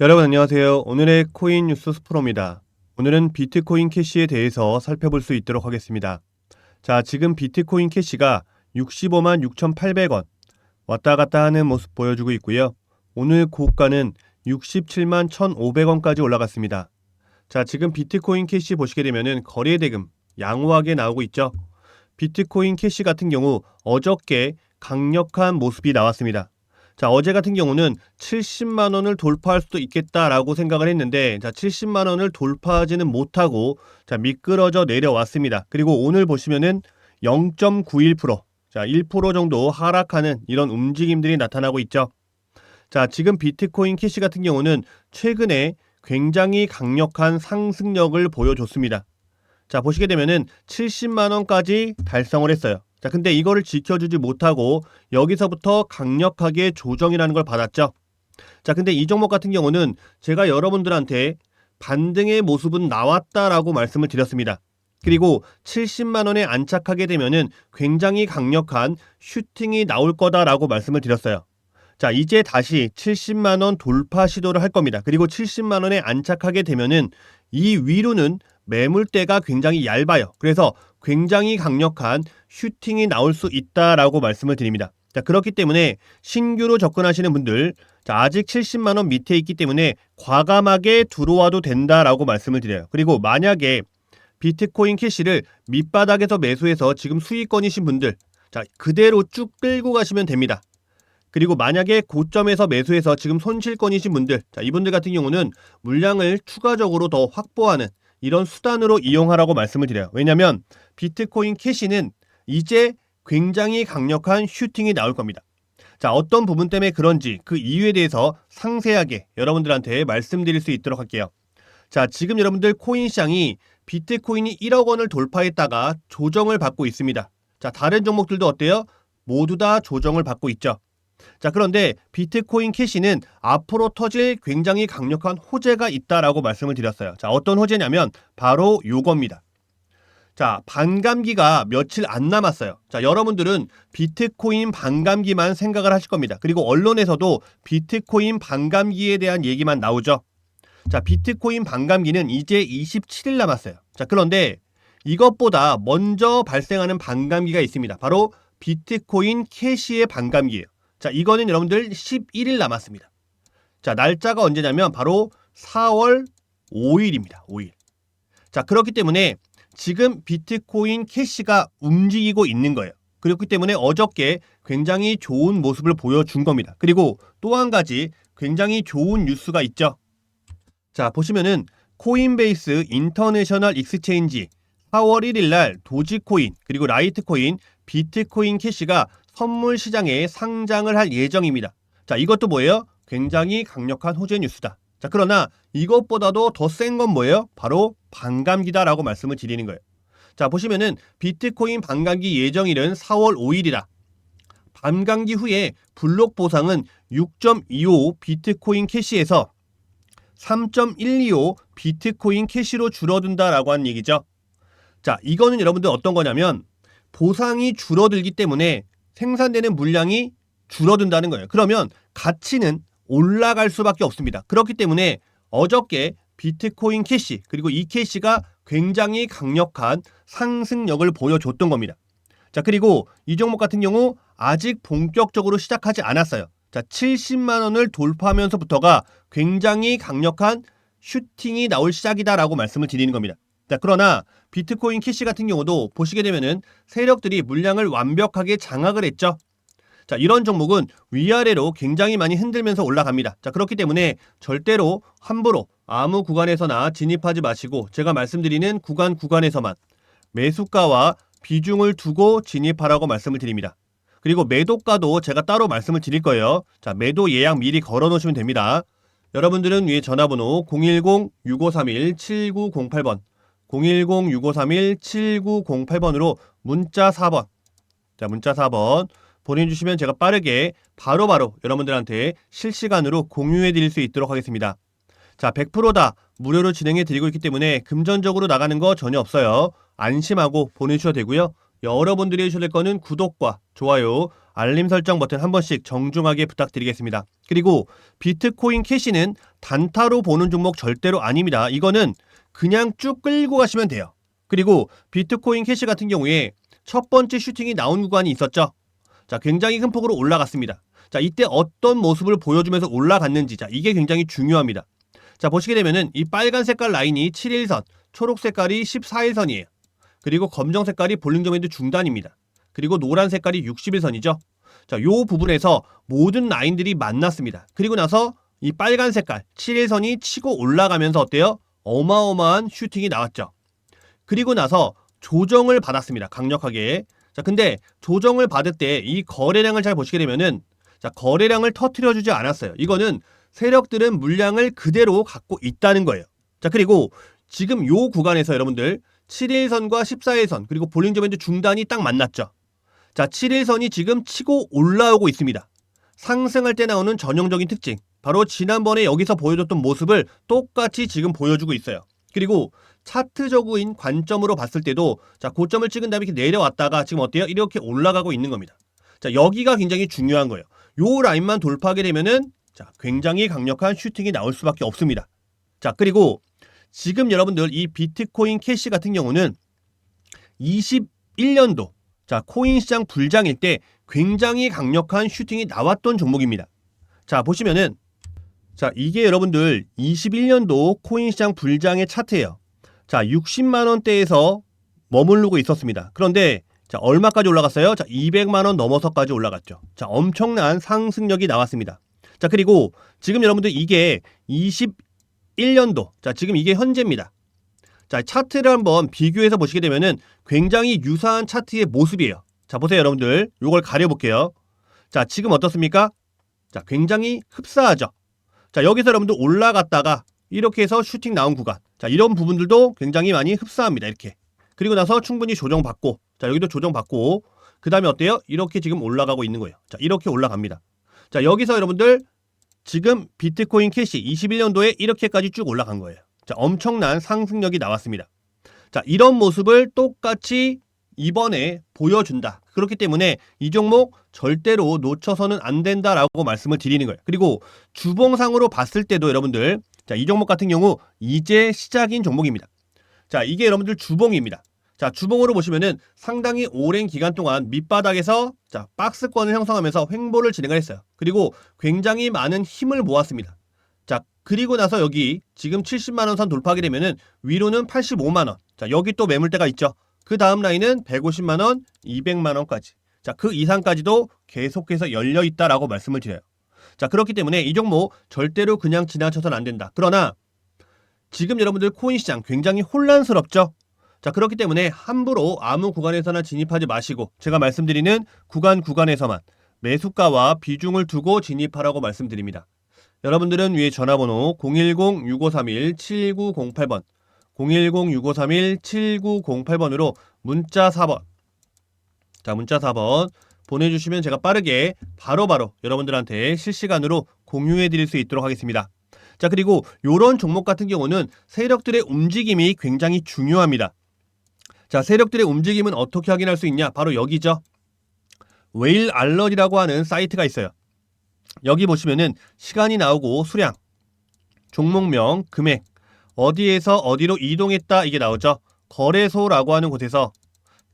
여러분 안녕하세요. 오늘의 코인 뉴스 스프로입니다. 오늘은 비트코인 캐시에 대해서 살펴볼 수 있도록 하겠습니다. 자, 지금 비트코인 캐시가 65만 6,800원 왔다 갔다 하는 모습 보여주고 있고요. 오늘 고가는 67만 1,500원까지 올라갔습니다. 자, 지금 비트코인 캐시 보시게 되면은 거래 대금 양호하게 나오고 있죠. 비트코인 캐시 같은 경우 어저께 강력한 모습이 나왔습니다. 자, 어제 같은 경우는 70만 원을 돌파할 수도 있겠다라고 생각을 했는데 자, 70만 원을 돌파하지는 못하고 자, 미끄러져 내려왔습니다. 그리고 오늘 보시면은 0.91% 자, 1% 정도 하락하는 이런 움직임들이 나타나고 있죠. 자, 지금 비트코인 캐시 같은 경우는 최근에 굉장히 강력한 상승력을 보여줬습니다. 자, 보시게 되면은 70만 원까지 달성을 했어요. 자, 근데 이거를 지켜주지 못하고 여기서부터 강력하게 조정이라는 걸 받았죠. 자, 근데 이 종목 같은 경우는 제가 여러분들한테 반등의 모습은 나왔다라고 말씀을 드렸습니다. 그리고 70만 원에 안착하게 되면은 굉장히 강력한 슈팅이 나올 거다라고 말씀을 드렸어요. 자, 이제 다시 70만 원 돌파 시도를 할 겁니다. 그리고 70만 원에 안착하게 되면은 이 위로는 매물대가 굉장히 얇아요. 그래서 굉장히 강력한 슈팅이 나올 수 있다라고 말씀을 드립니다. 자, 그렇기 때문에 신규로 접근하시는 분들 자, 아직 70만 원 밑에 있기 때문에 과감하게 들어와도 된다라고 말씀을 드려요. 그리고 만약에 비트코인 캐시를 밑바닥에서 매수해서 지금 수익권이신 분들 자, 그대로 쭉 끌고 가시면 됩니다. 그리고 만약에 고점에서 매수해서 지금 손실권이신 분들 자, 이분들 같은 경우는 물량을 추가적으로 더 확보하는 이런 수단으로 이용하라고 말씀을 드려요. 왜냐하면 비트코인 캐시는 이제 굉장히 강력한 슈팅이 나올 겁니다. 자, 어떤 부분 때문에 그런지 그 이유에 대해서 상세하게 여러분들한테 말씀드릴 수 있도록 할게요. 자, 지금 여러분들 코인 시장이 비트코인이 1억 원을 돌파했다가 조정을 받고 있습니다. 자, 다른 종목들도 어때요? 모두 다 조정을 받고 있죠. 자, 그런데 비트코인 캐시는 앞으로 터질 굉장히 강력한 호재가 있다라고 말씀을 드렸어요. 자, 어떤 호재냐면 바로 요겁니다. 자, 반감기가 며칠 안 남았어요. 자, 여러분들은 비트코인 반감기만 생각을 하실 겁니다. 그리고 언론에서도 비트코인 반감기에 대한 얘기만 나오죠. 자, 비트코인 반감기는 이제 27일 남았어요. 자, 그런데 이것보다 먼저 발생하는 반감기가 있습니다. 바로 비트코인 캐시의 반감기예요. 자, 이거는 여러분들 11일 남았습니다. 자, 날짜가 언제냐면 바로 4월 5일입니다. 5일. 자, 그렇기 때문에 지금 비트코인 캐시가 움직이고 있는 거예요. 그렇기 때문에 어저께 굉장히 좋은 모습을 보여준 겁니다. 그리고 또 한 가지 굉장히 좋은 뉴스가 있죠. 자, 보시면은 코인베이스 인터내셔널 익스체인지 4월 1일 날 도지코인 그리고 라이트코인, 비트코인 캐시가 선물 시장에 상장을 할 예정입니다. 자, 이것도 뭐예요? 굉장히 강력한 호재 뉴스다. 자, 그러나 이것보다도 더 센 건 뭐예요? 바로 반감기다라고 말씀을 드리는 거예요. 자, 보시면은 비트코인 반감기 예정일은 4월 5일이다. 반감기 후에 블록 보상은 6.25 비트코인 캐시에서 3.125 비트코인 캐시로 줄어든다라고 하는 얘기죠. 자, 이거는 여러분들 어떤 거냐면 보상이 줄어들기 때문에 생산되는 물량이 줄어든다는 거예요. 그러면 가치는 올라갈 수밖에 없습니다. 그렇기 때문에 어저께 비트코인 캐시 그리고 이 캐시가 굉장히 강력한 상승력을 보여줬던 겁니다. 자, 그리고 이 종목 같은 경우 아직 본격적으로 시작하지 않았어요. 자, 70만 원을 돌파하면서부터가 굉장히 강력한 슈팅이 나올 시작이다라고 말씀을 드리는 겁니다. 자, 그러나 비트코인 캐시 같은 경우도 보시게 되면은 세력들이 물량을 완벽하게 장악을 했죠. 자, 이런 종목은 위아래로 굉장히 많이 흔들면서 올라갑니다. 자, 그렇기 때문에 절대로 함부로 아무 구간에서나 진입하지 마시고 제가 말씀드리는 구간 구간에서만 매수가와 비중을 두고 진입하라고 말씀을 드립니다. 그리고 매도가도 제가 따로 말씀을 드릴 거예요. 자, 매도 예약 미리 걸어 놓으시면 됩니다. 여러분들은 위에 전화번호 010-6531-7908번 010-6531-7908번으로 문자 4번 자 문자 4번 보내주시면 제가 빠르게 바로 바로 여러분들한테 실시간으로 공유해 드릴 수 있도록 하겠습니다. 자 100%다 무료로 진행해 드리고 있기 때문에 금전적으로 나가는 거 전혀 없어요. 안심하고 보내주셔도 되고요. 여러분들이 해주셔야 될 거는 구독과 좋아요, 알림 설정 버튼 한 번씩 정중하게 부탁드리겠습니다. 그리고 비트코인 캐시는 단타로 보는 종목 절대로 아닙니다. 이거는 그냥 쭉 끌고 가시면 돼요. 그리고 비트코인 캐시 같은 경우에 첫 번째 슈팅이 나온 구간이 있었죠. 자, 굉장히 큰 폭으로 올라갔습니다. 자, 이때 어떤 모습을 보여주면서 올라갔는지, 자, 이게 굉장히 중요합니다. 자, 보시게 되면은 이 빨간 색깔 라인이 7일선, 초록 색깔이 14일선이에요. 그리고 검정 색깔이 볼링저밴드 중단입니다. 그리고 노란 색깔이 60일선이죠. 자, 요 부분에서 모든 라인들이 만났습니다. 그리고 나서 이 빨간 색깔 7일선이 치고 올라가면서 어때요? 어마어마한 슈팅이 나왔죠. 그리고 나서 조정을 받았습니다. 강력하게. 자, 근데 조정을 받을 때 이 거래량을 잘 보시게 되면은 자, 거래량을 터트려 주지 않았어요. 이거는 세력들은 물량을 그대로 갖고 있다는 거예요. 자, 그리고 지금 요 구간에서 여러분들 7일선과 14일선 그리고 볼링저밴드 중단이 딱 만났죠. 자, 7일선이 지금 치고 올라오고 있습니다. 상승할 때 나오는 전형적인 특징. 바로 지난번에 여기서 보여줬던 모습을 똑같이 지금 보여주고 있어요. 그리고 차트적인 관점으로 봤을 때도 자, 고점을 찍은 다음에 이렇게 내려왔다가 지금 어때요? 이렇게 올라가고 있는 겁니다. 자, 여기가 굉장히 중요한 거예요. 요 라인만 돌파하게 되면은 자, 굉장히 강력한 슈팅이 나올 수밖에 없습니다. 자, 그리고 지금 여러분들 이 비트코인 캐시 같은 경우는 21년도 자, 코인 시장 불장일 때 굉장히 강력한 슈팅이 나왔던 종목입니다. 자, 보시면은 자, 이게 여러분들 21년도 코인 시장 불장의 차트예요. 자, 60만 원대에서 머무르고 있었습니다. 그런데 자, 얼마까지 올라갔어요? 자, 200만 원 넘어서까지 올라갔죠. 자, 엄청난 상승력이 나왔습니다. 자, 그리고 지금 여러분들 이게 21년도. 자, 지금 이게 현재입니다. 자, 차트를 한번 비교해서 보시게 되면은 굉장히 유사한 차트의 모습이에요. 자, 보세요, 여러분들. 요걸 가려 볼게요. 자, 지금 어떻습니까? 자, 굉장히 흡사하죠. 자, 여기서 여러분들 올라갔다가 이렇게 해서 슈팅 나온 구간. 자, 이런 부분들도 굉장히 많이 흡사합니다. 이렇게. 그리고 나서 충분히 조정받고, 자, 여기도 조정받고, 그 다음에 어때요? 이렇게 지금 올라가고 있는 거예요. 자, 이렇게 올라갑니다. 자, 여기서 여러분들 지금 비트코인 캐시 21년도에 이렇게까지 쭉 올라간 거예요. 자, 엄청난 상승력이 나왔습니다. 자, 이런 모습을 똑같이 이번에 보여준다. 그렇기 때문에 이 종목 절대로 놓쳐서는 안 된다라고 말씀을 드리는 거예요. 그리고 주봉상으로 봤을 때도 여러분들 자, 이 종목 같은 경우 이제 시작인 종목입니다. 자, 이게 여러분들 주봉입니다. 자, 주봉으로 보시면은 상당히 오랜 기간 동안 밑바닥에서 자, 박스권을 형성하면서 횡보를 진행을 했어요. 그리고 굉장히 많은 힘을 모았습니다. 자, 그리고 나서 여기 지금 70만 원 선 돌파하게 되면은 위로는 85만 원. 자, 여기 또 매물대가 있죠. 그 다음 라인은 150만 원, 200만 원까지. 자, 그 이상까지도 계속해서 열려 있다라고 말씀을 드려요. 자, 그렇기 때문에 이 종목 절대로 그냥 지나쳐서는 안 된다. 그러나 지금 여러분들 코인 시장 굉장히 혼란스럽죠? 자, 그렇기 때문에 함부로 아무 구간에서나 진입하지 마시고 제가 말씀드리는 구간 구간에서만 매수가와 비중을 두고 진입하라고 말씀드립니다. 여러분들은 위에 전화번호 010-6531-7908번 010-6531-7908번으로 문자 4번 자 문자 4번 보내주시면 제가 빠르게 바로 바로 여러분들한테 실시간으로 공유해 드릴 수 있도록 하겠습니다. 자 그리고 이런 종목 같은 경우는 세력들의 움직임이 굉장히 중요합니다. 자 세력들의 움직임은 어떻게 확인할 수 있냐? 바로 여기죠. 웨일 알럿이라고 하는 사이트가 있어요. 여기 보시면은 시간이 나오고 수량, 종목명, 금액, 어디에서 어디로 이동했다 이게 나오죠. 거래소라고 하는 곳에서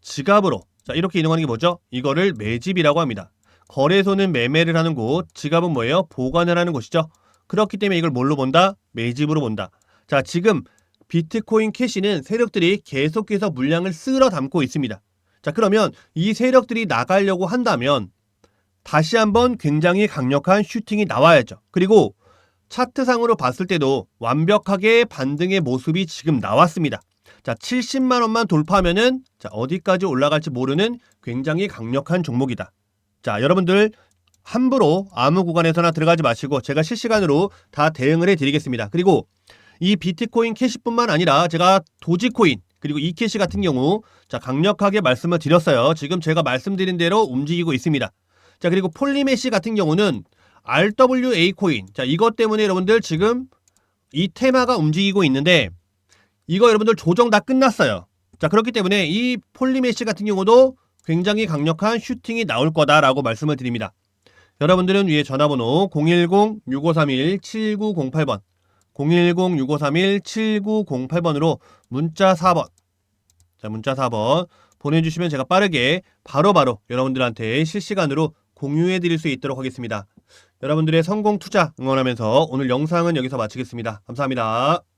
지갑으로 자 이렇게 이동하는 게 뭐죠? 이거를 매집이라고 합니다. 거래소는 매매를 하는 곳, 지갑은 뭐예요? 보관을 하는 곳이죠. 그렇기 때문에 이걸 뭘로 본다? 매집으로 본다. 자 지금 비트코인 캐시는 세력들이 계속해서 물량을 쓸어 담고 있습니다. 자 그러면 이 세력들이 나가려고 한다면 다시 한번 굉장히 강력한 슈팅이 나와야죠. 그리고 차트상으로 봤을 때도 완벽하게 반등의 모습이 지금 나왔습니다. 자, 70만 원만 돌파하면은 자, 어디까지 올라갈지 모르는 굉장히 강력한 종목이다. 자, 여러분들 함부로 아무 구간에서나 들어가지 마시고 제가 실시간으로 다 대응을 해 드리겠습니다. 그리고 이 비트코인 캐시뿐만 아니라 제가 도지코인 그리고 이캐시 같은 경우 자, 강력하게 말씀을 드렸어요. 지금 제가 말씀드린 대로 움직이고 있습니다. 자, 그리고 폴리메시 같은 경우는 RWA 코인. 자, 이것 때문에 여러분들 지금 이 테마가 움직이고 있는데 이거 여러분들 조정 다 끝났어요. 자, 그렇기 때문에 이 폴리메시 같은 경우도 굉장히 강력한 슈팅이 나올 거다라고 말씀을 드립니다. 여러분들은 위에 전화번호 010-6531-7908번 010-6531-7908번으로 문자 4번. 자, 문자 4번 보내주시면 제가 빠르게 바로바로 여러분들한테 실시간으로 공유해 드릴 수 있도록 하겠습니다. 여러분들의 성공 투자 응원하면서 오늘 영상은 여기서 마치겠습니다. 감사합니다.